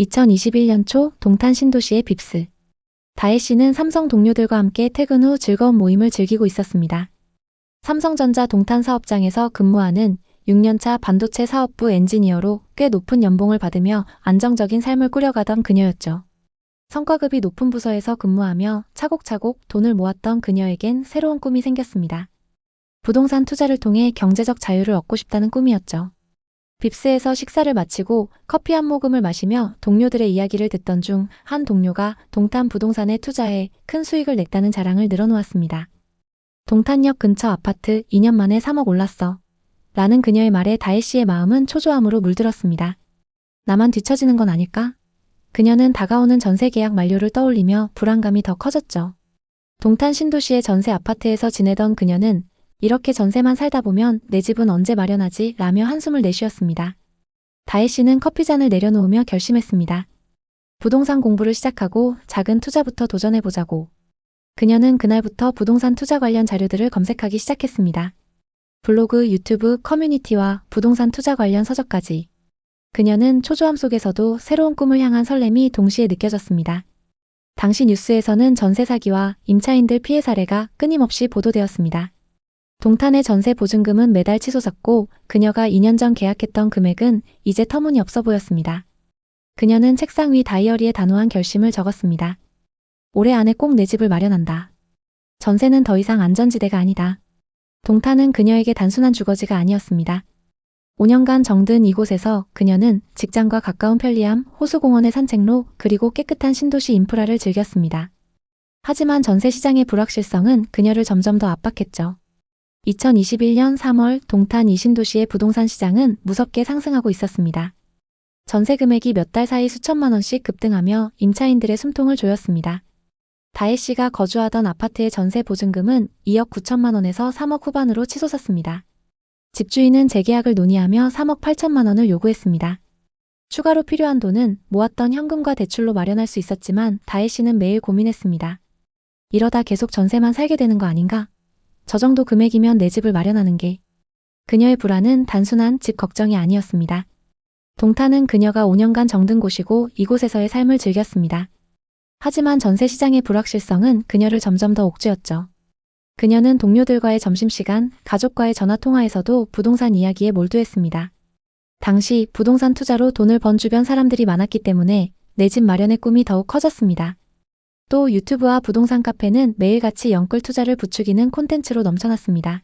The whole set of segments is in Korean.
2021년 초 동탄 신도시의 빕스. 다혜 씨는 삼성 동료들과 함께 퇴근 후 즐거운 모임을 즐기고 있었습니다. 삼성전자 동탄 사업장에서 근무하는 6년차 반도체 사업부 엔지니어로 꽤 높은 연봉을 받으며 안정적인 삶을 꾸려가던 그녀였죠. 성과급이 높은 부서에서 근무하며 차곡차곡 돈을 모았던 그녀에겐 새로운 꿈이 생겼습니다. 부동산 투자를 통해 경제적 자유를 얻고 싶다는 꿈이었죠. 빕스에서 식사를 마치고 커피 한 모금을 마시며 동료들의 이야기를 듣던 중 한 동료가 동탄 부동산에 투자해 큰 수익을 냈다는 자랑을 늘어놓았습니다. 동탄역 근처 아파트 2년 만에 3억 올랐어. 라는 그녀의 말에 다혜 씨의 마음은 초조함으로 물들었습니다. 나만 뒤처지는 건 아닐까? 그녀는 다가오는 전세 계약 만료를 떠올리며 불안감이 더 커졌죠. 동탄 신도시의 전세 아파트에서 지내던 그녀는 이렇게 전세만 살다 보면 내 집은 언제 마련하지? 라며 한숨을 내쉬었습니다. 다혜 씨는 커피잔을 내려놓으며 결심했습니다. 부동산 공부를 시작하고 작은 투자부터 도전해보자고. 그녀는 그날부터 부동산 투자 관련 자료들을 검색하기 시작했습니다. 블로그, 유튜브, 커뮤니티와 부동산 투자 관련 서적까지. 그녀는 초조함 속에서도 새로운 꿈을 향한 설렘이 동시에 느껴졌습니다. 당시 뉴스에서는 전세 사기와 임차인들 피해 사례가 끊임없이 보도되었습니다. 동탄의 전세 보증금은 매달 치솟았고 그녀가 2년 전 계약했던 금액은 이제 터무니없어 보였습니다. 그녀는 책상 위 다이어리에 단호한 결심을 적었습니다. 올해 안에 꼭 내 집을 마련한다. 전세는 더 이상 안전지대가 아니다. 동탄은 그녀에게 단순한 주거지가 아니었습니다. 5년간 정든 이곳에서 그녀는 직장과 가까운 편리함, 호수공원의 산책로, 그리고 깨끗한 신도시 인프라를 즐겼습니다. 하지만 전세 시장의 불확실성은 그녀를 점점 더 압박했죠. 2021년 3월 동탄 이신도시의 부동산 시장은 무섭게 상승하고 있었습니다. 전세 금액이 몇 달 사이 수천만 원씩 급등하며 임차인들의 숨통을 조였습니다. 다혜 씨가 거주하던 아파트의 전세 보증금은 2억 9천만 원에서 3억 후반으로 치솟았습니다. 집주인은 재계약을 논의하며 3억 8천만 원을 요구했습니다. 추가로 필요한 돈은 모았던 현금과 대출로 마련할 수 있었지만 다혜 씨는 매일 고민했습니다. 이러다 계속 전세만 살게 되는 거 아닌가? 저 정도 금액이면 내 집을 마련하는 게. 그녀의 불안은 단순한 집 걱정이 아니었습니다. 동탄은 그녀가 5년간 정든 곳이고 이곳에서의 삶을 즐겼습니다. 하지만 전세 시장의 불확실성은 그녀를 점점 더 옥죄었죠. 그녀는 동료들과의 점심시간, 가족과의 전화통화에서도 부동산 이야기에 몰두했습니다. 당시 부동산 투자로 돈을 번 주변 사람들이 많았기 때문에 내 집 마련의 꿈이 더욱 커졌습니다. 또 유튜브와 부동산 카페는 매일같이 영끌 투자를 부추기는 콘텐츠로 넘쳐났습니다.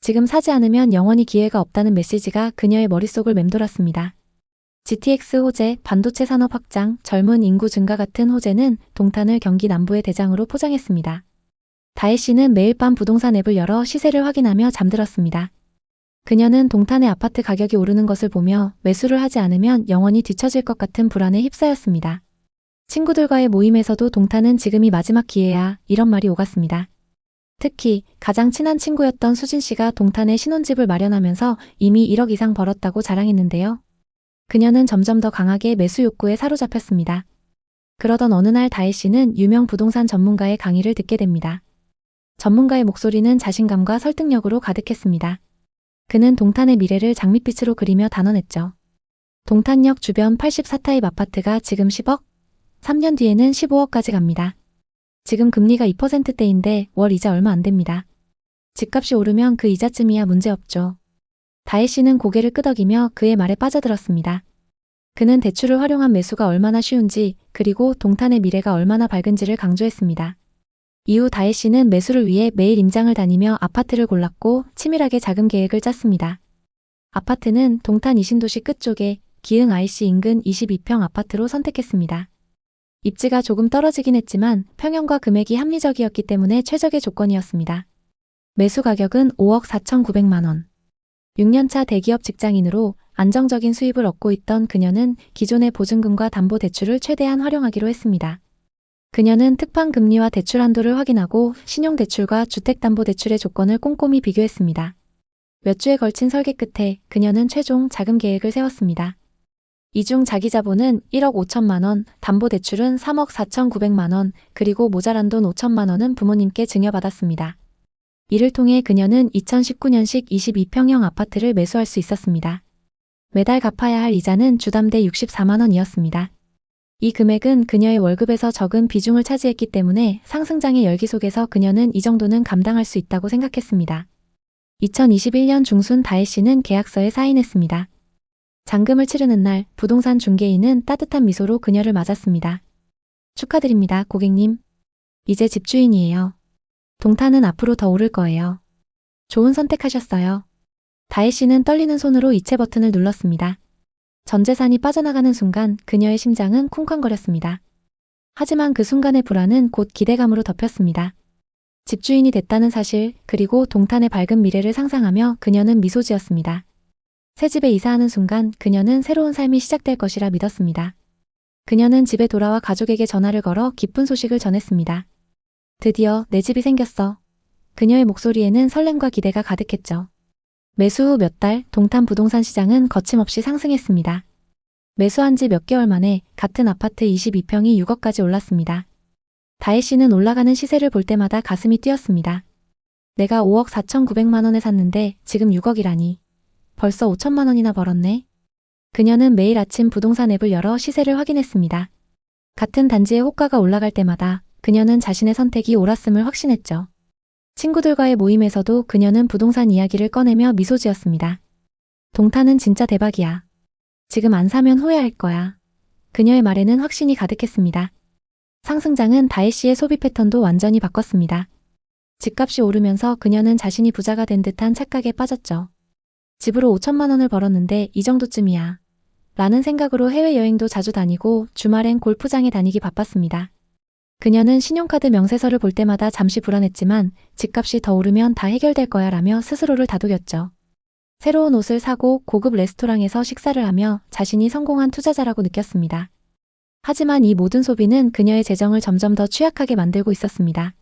지금 사지 않으면 영원히 기회가 없다는 메시지가 그녀의 머릿속을 맴돌았습니다. GTX 호재, 반도체 산업 확장, 젊은 인구 증가 같은 호재는 동탄을 경기 남부의 대장으로 포장했습니다. 다혜 씨는 매일 밤 부동산 앱을 열어 시세를 확인하며 잠들었습니다. 그녀는 동탄의 아파트 가격이 오르는 것을 보며 매수를 하지 않으면 영원히 뒤처질 것 같은 불안에 휩싸였습니다. 친구들과의 모임에서도 동탄은 지금이 마지막 기회야 이런 말이 오갔습니다. 특히 가장 친한 친구였던 수진 씨가 동탄에 신혼집을 마련하면서 이미 1억 이상 벌었다고 자랑했는데요. 그녀는 점점 더 강하게 매수 욕구에 사로잡혔습니다. 그러던 어느 날 다혜 씨는 유명 부동산 전문가의 강의를 듣게 됩니다. 전문가의 목소리는 자신감과 설득력으로 가득했습니다. 그는 동탄의 미래를 장밋빛으로 그리며 단언했죠. 동탄역 주변 84타입 아파트가 지금 10억, 3년 뒤에는 15억까지 갑니다. 지금 금리가 2%대인데 월 이자 얼마 안 됩니다. 집값이 오르면 그 이자쯤이야 문제없죠. 다혜 씨는 고개를 끄덕이며 그의 말에 빠져들었습니다. 그는 대출을 활용한 매수가 얼마나 쉬운지 그리고 동탄의 미래가 얼마나 밝은지를 강조했습니다. 이후 다혜 씨는 매수를 위해 매일 임장을 다니며 아파트를 골랐고 치밀하게 자금 계획을 짰습니다. 아파트는 동탄 이신도시 끝쪽에 기흥 IC 인근 22평 아파트로 선택했습니다. 입지가 조금 떨어지긴 했지만 평형과 금액이 합리적이었기 때문에 최적의 조건이었습니다. 매수 가격은 5억 4,900만 원. 6년차 대기업 직장인으로 안정적인 수입을 얻고 있던 그녀는 기존의 보증금과 담보 대출을 최대한 활용하기로 했습니다. 그녀는 특판 금리와 대출 한도를 확인하고 신용대출과 주택담보대출의 조건을 꼼꼼히 비교했습니다. 몇 주에 걸친 설계 끝에 그녀는 최종 자금 계획을 세웠습니다. 이 중 자기 자본은 1억 5천만 원, 담보대출은 3억 4천9백만 원, 그리고 모자란 돈 5천만 원은 부모님께 증여받았습니다. 이를 통해 그녀는 2019년식 22평형 아파트를 매수할 수 있었습니다. 매달 갚아야 할 이자는 주담대 64만 원이었습니다. 이 금액은 그녀의 월급에서 적은 비중을 차지했기 때문에 상승장의 열기 속에서 그녀는 이 정도는 감당할 수 있다고 생각했습니다. 2021년 중순 다혜 씨는 계약서에 사인했습니다. 잔금을 치르는 날 부동산 중개인은 따뜻한 미소로 그녀를 맞았습니다. 축하드립니다, 고객님. 이제 집주인이에요. 동탄은 앞으로 더 오를 거예요. 좋은 선택하셨어요. 다혜 씨는 떨리는 손으로 이체 버튼을 눌렀습니다. 전 재산이 빠져나가는 순간 그녀의 심장은 쿵쾅거렸습니다. 하지만 그 순간의 불안은 곧 기대감으로 덮였습니다. 집주인이 됐다는 사실, 그리고 동탄의 밝은 미래를 상상하며 그녀는 미소 지었습니다. 새 집에 이사하는 순간 그녀는 새로운 삶이 시작될 것이라 믿었습니다. 그녀는 집에 돌아와 가족에게 전화를 걸어 기쁜 소식을 전했습니다. 드디어 내 집이 생겼어. 그녀의 목소리에는 설렘과 기대가 가득했죠. 매수 후 몇 달 동탄 부동산 시장은 거침없이 상승했습니다. 매수한 지 몇 개월 만에 같은 아파트 22평이 6억까지 올랐습니다. 다혜 씨는 올라가는 시세를 볼 때마다 가슴이 뛰었습니다. 내가 5억 4,900만 원에 샀는데 지금 6억이라니. 벌써 5천만 원이나 벌었네. 그녀는 매일 아침 부동산 앱을 열어 시세를 확인했습니다. 같은 단지의 호가가 올라갈 때마다 그녀는 자신의 선택이 옳았음을 확신했죠. 친구들과의 모임에서도 그녀는 부동산 이야기를 꺼내며 미소 지었습니다. 동탄은 진짜 대박이야. 지금 안 사면 후회할 거야. 그녀의 말에는 확신이 가득했습니다. 상승장은 다혜 씨의 소비 패턴도 완전히 바꿨습니다. 집값이 오르면서 그녀는 자신이 부자가 된 듯한 착각에 빠졌죠. 집으로 5천만 원을 벌었는데 이 정도쯤이야. 라는 생각으로 해외여행도 자주 다니고 주말엔 골프장에 다니기 바빴습니다. 그녀는 신용카드 명세서를 볼 때마다 잠시 불안했지만 집값이 더 오르면 다 해결될 거야 라며 스스로를 다독였죠. 새로운 옷을 사고 고급 레스토랑에서 식사를 하며 자신이 성공한 투자자라고 느꼈습니다. 하지만 이 모든 소비는 그녀의 재정을 점점 더 취약하게 만들고 있었습니다.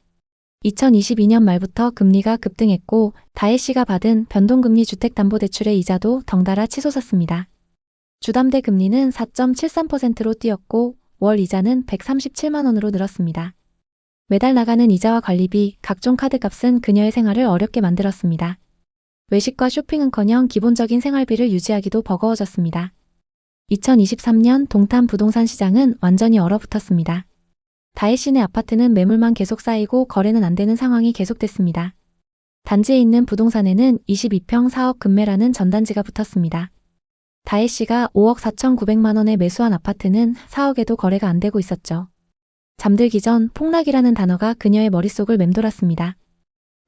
2022년 말부터 금리가 급등했고 다혜 씨가 받은 변동금리 주택담보대출의 이자도 덩달아 치솟았습니다. 주담대 금리는 4.73%로 뛰었고 월 이자는 137만 원으로 늘었습니다. 매달 나가는 이자와 관리비, 각종 카드값은 그녀의 생활을 어렵게 만들었습니다. 외식과 쇼핑은커녕 기본적인 생활비를 유지하기도 버거워졌습니다. 2023년 동탄 부동산 시장은 완전히 얼어붙었습니다. 다혜 씨네 아파트는 매물만 계속 쌓이고 거래는 안 되는 상황이 계속됐습니다. 단지에 있는 부동산에는 22평 4억 금매라는 전단지가 붙었습니다. 다혜 씨가 5억 4,900만 원에 매수한 아파트는 4억에도 거래가 안 되고 있었죠. 잠들기 전 폭락이라는 단어가 그녀의 머릿속을 맴돌았습니다.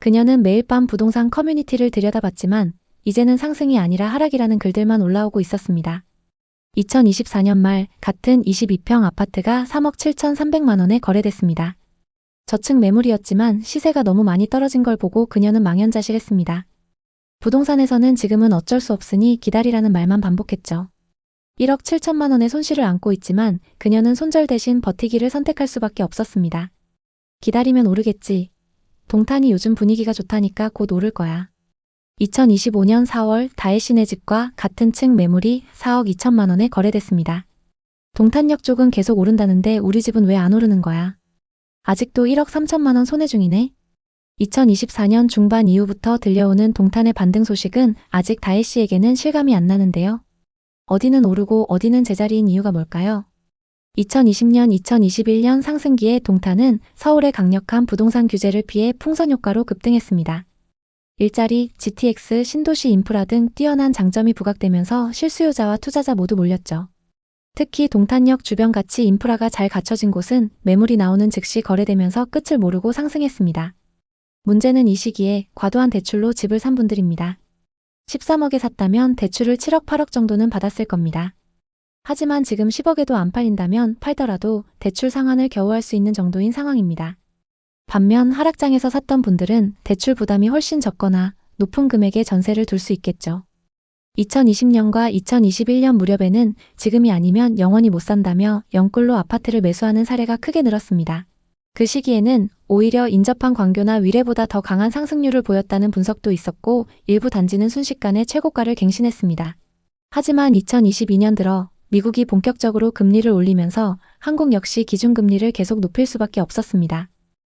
그녀는 매일 밤 부동산 커뮤니티를 들여다봤지만 이제는 상승이 아니라 하락이라는 글들만 올라오고 있었습니다. 2024년 말 같은 22평 아파트가 3억 7,300만 원에 거래됐습니다. 저층 매물이었지만 시세가 너무 많이 떨어진 걸 보고 그녀는 망연자실했습니다. 부동산에서는 지금은 어쩔 수 없으니 기다리라는 말만 반복했죠. 1억 7천만 원의 손실을 안고 있지만 그녀는 손절 대신 버티기를 선택할 수밖에 없었습니다. 기다리면 오르겠지. 동탄이 요즘 분위기가 좋다니까 곧 오를 거야. 2025년 4월 다혜 씨네 집과 같은 층 매물이 4억 2천만 원에 거래됐습니다. 동탄역 쪽은 계속 오른다는데 우리 집은 왜 안 오르는 거야? 아직도 1억 3천만 원 손해 중이네? 2024년 중반 이후부터 들려오는 동탄의 반등 소식은 아직 다혜 씨에게는 실감이 안 나는데요. 어디는 오르고 어디는 제자리인 이유가 뭘까요? 2020년 2021년 상승기에 동탄은 서울의 강력한 부동산 규제를 피해 풍선 효과로 급등했습니다. 일자리, GTX, 신도시 인프라 등 뛰어난 장점이 부각되면서 실수요자와 투자자 모두 몰렸죠. 특히 동탄역 주변 같이 인프라가 잘 갖춰진 곳은 매물이 나오는 즉시 거래되면서 끝을 모르고 상승했습니다. 문제는 이 시기에 과도한 대출로 집을 산 분들입니다. 13억에 샀다면 대출을 7억 8억 정도는 받았을 겁니다. 하지만 지금 10억에도 안 팔린다면 팔더라도 대출 상환을 겨우 할 수 있는 정도인 상황입니다. 반면 하락장에서 샀던 분들은 대출 부담이 훨씬 적거나 높은 금액의 전세를 둘 수 있겠죠. 2020년과 2021년 무렵에는 지금이 아니면 영원히 못 산다며 영끌로 아파트를 매수하는 사례가 크게 늘었습니다. 그 시기에는 오히려 인접한 광교나 위례보다 더 강한 상승률을 보였다는 분석도 있었고 일부 단지는 순식간에 최고가를 갱신했습니다. 하지만 2022년 들어 미국이 본격적으로 금리를 올리면서 한국 역시 기준금리를 계속 높일 수밖에 없었습니다.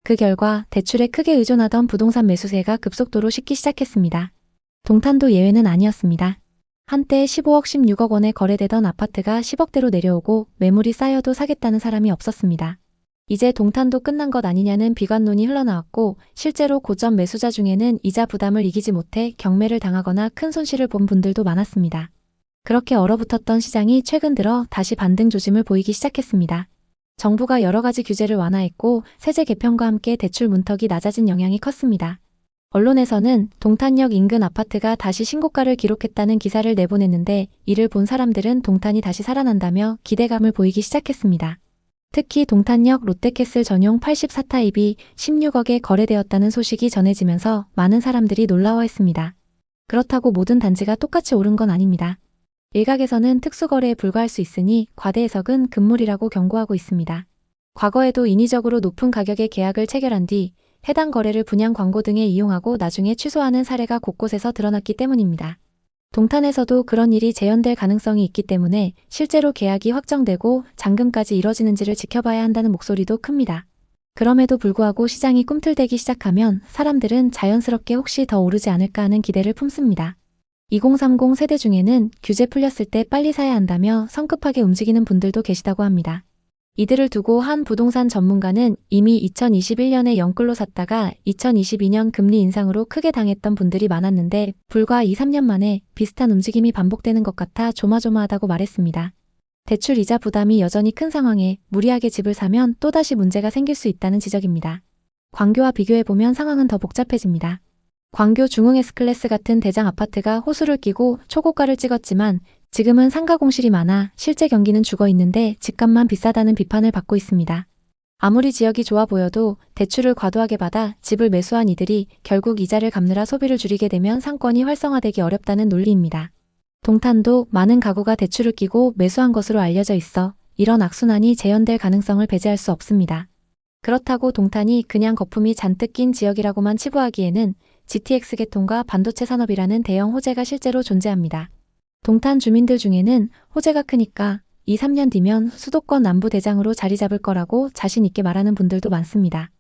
그 결과 대출에 크게 의존하던 부동산 매수세가 급속도로 식기 시작했습니다. 동탄도 예외는 아니었습니다. 한때 15억 16억 원에 거래되던 아파트가 10억대로 내려오고 매물이 쌓여도 사겠다는 사람이 없었습니다. 이제 동탄도 끝난 것 아니냐는 비관론이 흘러나왔고 실제로 고점 매수자 중에는 이자 부담을 이기지 못해 경매를 당하거나 큰 손실을 본 분들도 많았습니다. 그렇게 얼어붙었던 시장이 최근 들어 다시 반등 조짐을 보이기 시작했습니다. 정부가 여러 가지 규제를 완화했고 세제 개편과 함께 대출 문턱이 낮아진 영향이 컸습니다. 언론에서는 동탄역 인근 아파트가 다시 신고가를 기록했다는 기사를 내보냈는데 이를 본 사람들은 동탄이 다시 살아난다며 기대감을 보이기 시작했습니다. 특히 동탄역 롯데캐슬 전용 84타입이 16억에 거래되었다는 소식이 전해지면서 많은 사람들이 놀라워했습니다. 그렇다고 모든 단지가 똑같이 오른 건 아닙니다. 일각에서는 특수거래에 불과할 수 있으니 과대 해석은 금물이라고 경고하고 있습니다. 과거에도 인위적으로 높은 가격의 계약을 체결한 뒤 해당 거래를 분양 광고 등에 이용하고 나중에 취소하는 사례가 곳곳에서 드러났기 때문입니다. 동탄에서도 그런 일이 재현될 가능성이 있기 때문에 실제로 계약이 확정되고 잔금까지 이뤄지는지를 지켜봐야 한다는 목소리도 큽니다. 그럼에도 불구하고 시장이 꿈틀대기 시작하면 사람들은 자연스럽게 혹시 더 오르지 않을까 하는 기대를 품습니다. 2030 세대 중에는 규제 풀렸을 때 빨리 사야 한다며 성급하게 움직이는 분들도 계시다고 합니다. 이들을 두고 한 부동산 전문가는 이미 2021년에 영끌로 샀다가 2022년 금리 인상으로 크게 당했던 분들이 많았는데 불과 2, 3년 만에 비슷한 움직임이 반복되는 것 같아 조마조마하다고 말했습니다. 대출 이자 부담이 여전히 큰 상황에 무리하게 집을 사면 또다시 문제가 생길 수 있다는 지적입니다. 광교와 비교해보면 상황은 더 복잡해집니다. 광교 중흥 S클래스 같은 대장 아파트가 호수를 끼고 초고가를 찍었지만 지금은 상가 공실이 많아 실제 경기는 죽어 있는데 집값만 비싸다는 비판을 받고 있습니다. 아무리 지역이 좋아 보여도 대출을 과도하게 받아 집을 매수한 이들이 결국 이자를 갚느라 소비를 줄이게 되면 상권이 활성화되기 어렵다는 논리입니다. 동탄도 많은 가구가 대출을 끼고 매수한 것으로 알려져 있어 이런 악순환이 재현될 가능성을 배제할 수 없습니다. 그렇다고 동탄이 그냥 거품이 잔뜩 낀 지역이라고만 치부하기에는 GTX 계통과 반도체 산업이라는 대형 호재가 실제로 존재합니다. 동탄 주민들 중에는 호재가 크니까 2, 3년 뒤면 수도권 남부 대장으로 자리 잡을 거라고 자신 있게 말하는 분들도 많습니다.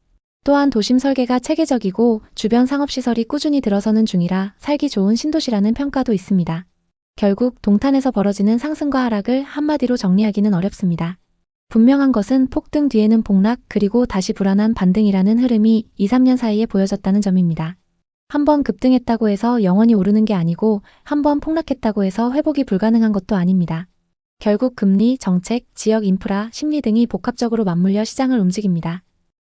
또한 도심 설계가 체계적이고 주변 상업시설이 꾸준히 들어서는 중이라 살기 좋은 신도시라는 평가도 있습니다. 결국 동탄에서 벌어지는 상승과 하락을 한마디로 정리하기는 어렵습니다. 분명한 것은 폭등 뒤에는 폭락 그리고 다시 불안한 반등이라는 흐름이 2, 3년 사이에 보여졌다는 점입니다. 한 번 급등했다고 해서 영원히 오르는 게 아니고 한 번 폭락했다고 해서 회복이 불가능한 것도 아닙니다. 결국 금리, 정책, 지역 인프라, 심리 등이 복합적으로 맞물려 시장을 움직입니다.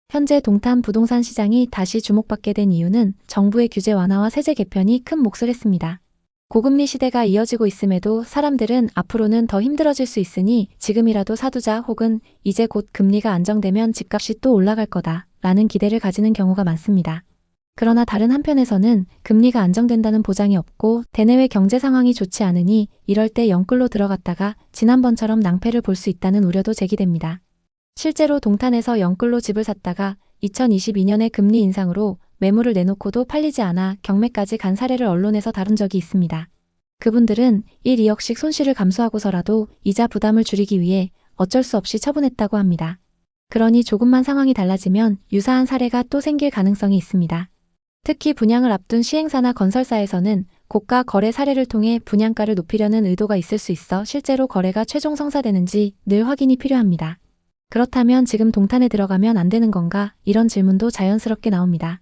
현재 동탄 부동산 시장이 다시 주목받게 된 이유는 정부의 규제 완화와 세제 개편이 큰 몫을 했습니다. 고금리 시대가 이어지고 있음에도 사람들은 앞으로는 더 힘들어질 수 있으니 지금이라도 사두자 혹은 이제 곧 금리가 안정되면 집값이 또 올라갈 거다 라는 기대를 가지는 경우가 많습니다. 그러나 다른 한편에서는 금리가 안정된다는 보장이 없고 대내외 경제 상황이 좋지 않으니 이럴 때 영끌로 들어갔다가 지난번처럼 낭패를 볼 수 있다는 우려도 제기됩니다. 실제로 동탄에서 영끌로 집을 샀다가 2022년에 금리 인상으로 매물을 내놓고도 팔리지 않아 경매까지 간 사례를 언론에서 다룬 적이 있습니다. 그분들은 1, 2억씩 손실을 감수하고서라도 이자 부담을 줄이기 위해 어쩔 수 없이 처분했다고 합니다. 그러니 조금만 상황이 달라지면 유사한 사례가 또 생길 가능성이 있습니다. 특히 분양을 앞둔 시행사나 건설사에서는 고가 거래 사례를 통해 분양가를 높이려는 의도가 있을 수 있어 실제로 거래가 최종 성사되는지 늘 확인이 필요합니다. 그렇다면 지금 동탄에 들어가면 안 되는 건가? 이런 질문도 자연스럽게 나옵니다.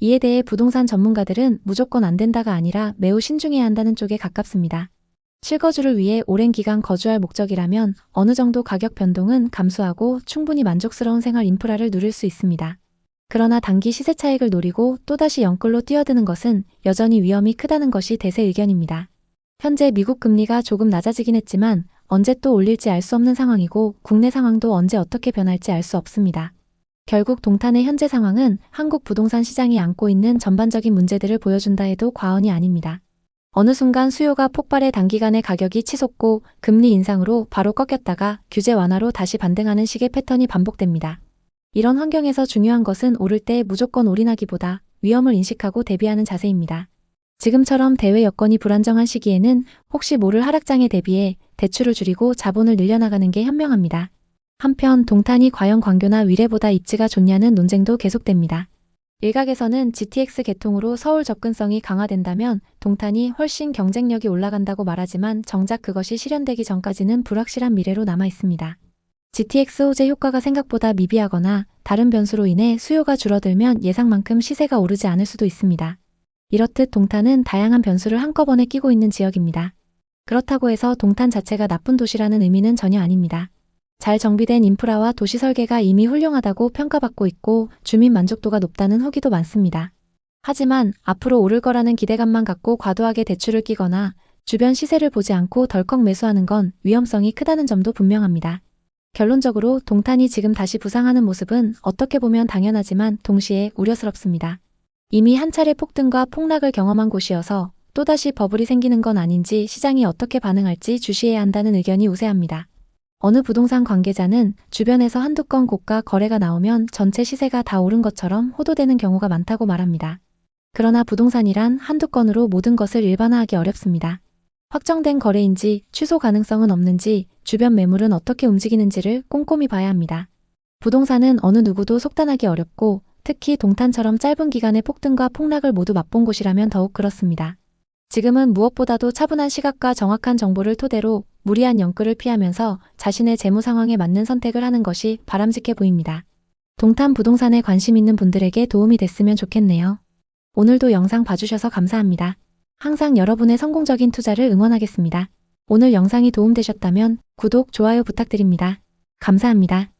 이에 대해 부동산 전문가들은 무조건 안 된다가 아니라 매우 신중해야 한다는 쪽에 가깝습니다. 실거주를 위해 오랜 기간 거주할 목적이라면 어느 정도 가격 변동은 감수하고 충분히 만족스러운 생활 인프라를 누릴 수 있습니다. 그러나 단기 시세 차익을 노리고 또다시 영끌로 뛰어드는 것은 여전히 위험이 크다는 것이 대세 의견입니다. 현재 미국 금리가 조금 낮아지긴 했지만 언제 또 올릴지 알 수 없는 상황이고 국내 상황도 언제 어떻게 변할지 알 수 없습니다. 결국 동탄의 현재 상황은 한국 부동산 시장이 안고 있는 전반적인 문제들을 보여준다 해도 과언이 아닙니다. 어느 순간 수요가 폭발해 단기간에 가격이 치솟고 금리 인상으로 바로 꺾였다가 규제 완화로 다시 반등하는 식의 패턴이 반복됩니다. 이런 환경에서 중요한 것은 오를 때 무조건 올인하기보다 위험을 인식하고 대비하는 자세입니다. 지금처럼 대외 여건이 불안정한 시기에는 혹시 모를 하락장에 대비해 대출을 줄이고 자본을 늘려나가는 게 현명합니다. 한편 동탄이 과연 광교나 위례보다 입지가 좋냐는 논쟁도 계속됩니다. 일각에서는 GTX 개통으로 서울 접근성이 강화된다면 동탄이 훨씬 경쟁력이 올라간다고 말하지만 정작 그것이 실현되기 전까지는 불확실한 미래로 남아 있습니다. GTX 호재 효과가 생각보다 미비하거나 다른 변수로 인해 수요가 줄어들면 예상만큼 시세가 오르지 않을 수도 있습니다. 이렇듯 동탄은 다양한 변수를 한꺼번에 끼고 있는 지역입니다. 그렇다고 해서 동탄 자체가 나쁜 도시라는 의미는 전혀 아닙니다. 잘 정비된 인프라와 도시 설계가 이미 훌륭하다고 평가받고 있고 주민 만족도가 높다는 후기도 많습니다. 하지만 앞으로 오를 거라는 기대감만 갖고 과도하게 대출을 끼거나 주변 시세를 보지 않고 덜컥 매수하는 건 위험성이 크다는 점도 분명합니다. 결론적으로 동탄이 지금 다시 부상하는 모습은 어떻게 보면 당연하지만 동시에 우려스럽습니다. 이미 한 차례 폭등과 폭락을 경험한 곳이어서 또다시 버블이 생기는 건 아닌지 시장이 어떻게 반응할지 주시해야 한다는 의견이 우세합니다. 어느 부동산 관계자는 주변에서 한두 건 고가 거래가 나오면 전체 시세가 다 오른 것처럼 호도되는 경우가 많다고 말합니다. 그러나 부동산이란 한두 건으로 모든 것을 일반화하기 어렵습니다. 확정된 거래인지 취소 가능성은 없는지 주변 매물은 어떻게 움직이는지를 꼼꼼히 봐야 합니다. 부동산은 어느 누구도 속단하기 어렵고 특히 동탄처럼 짧은 기간의 폭등과 폭락을 모두 맛본 곳이라면 더욱 그렇습니다. 지금은 무엇보다도 차분한 시각과 정확한 정보를 토대로 무리한 영끌을 피하면서 자신의 재무 상황에 맞는 선택을 하는 것이 바람직해 보입니다. 동탄 부동산에 관심 있는 분들에게 도움이 됐으면 좋겠네요. 오늘도 영상 봐주셔서 감사합니다. 항상 여러분의 성공적인 투자를 응원하겠습니다. 오늘 영상이 도움되셨다면 구독, 좋아요 부탁드립니다. 감사합니다.